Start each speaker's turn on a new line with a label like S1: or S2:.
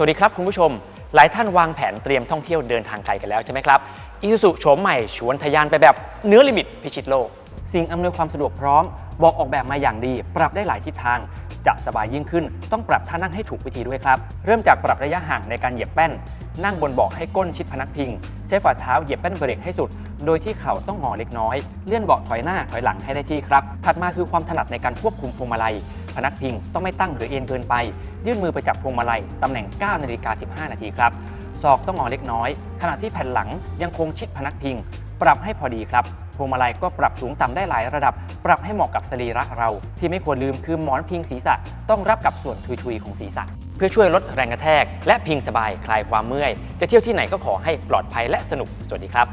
S1: สวัสดีครับคุณผู้ชม หลายท่านวางแผนเตรียมท่องเที่ยวเดินทางไกลกันแล้วใช่ไหมครับอีซูโฉมใหม่ชวนทะยานไปแบบเนื้อลิมิตพิชิตโลก สิ่งอำนวยความสะดวกพร้อม บอกออกแบบมาอย่างดี ปรับได้หลายทิศทาง จะสบายยิ่งขึ้น ต้องปรับท่านั่งให้ถูกวิธีด้วยครับ เริ่มจากปรับระยะห่างในการเหยียบแป้น นั่งบนเบาะให้ก้นชิดพนักพิง ใช้ฝ่าเท้าเหยียบแป้นเบรกให้สุด โดยที่เข่าต้องงอเล็กน้อย เลื่อนเบาะถอยหน้าถอยหลังให้ได้ที่ครับ ถัดมาคือความถนัดในการควบคุมพวงมาลัย พนักพิงต้องไม่ตั้งหรือเอ็นเกินไป ยื่นมือไปจับพวงมาลัยตำแหน่ง 9นาฬิกา15 นาทีครับศอกต้องงอเล็กน้อย ขณะที่แผ่นหลังยังคงชิดพนักพิง ปรับให้พอดีครับพวงมาลัยก็ปรับสูงต่ำได้หลายระดับ ปรับให้เหมาะกับสรีระเรา ที่ไม่ควรลืมคือหมอนพิงศีรษะต้องรับกับส่วนทุยๆของศีรษะ เพื่อช่วยลดแรงกระแทก และพิงสบายคลายความเมื่อย จะเที่ยวที่ไหนก็ขอให้ปลอดภัยและสนุกสวัสดีครับ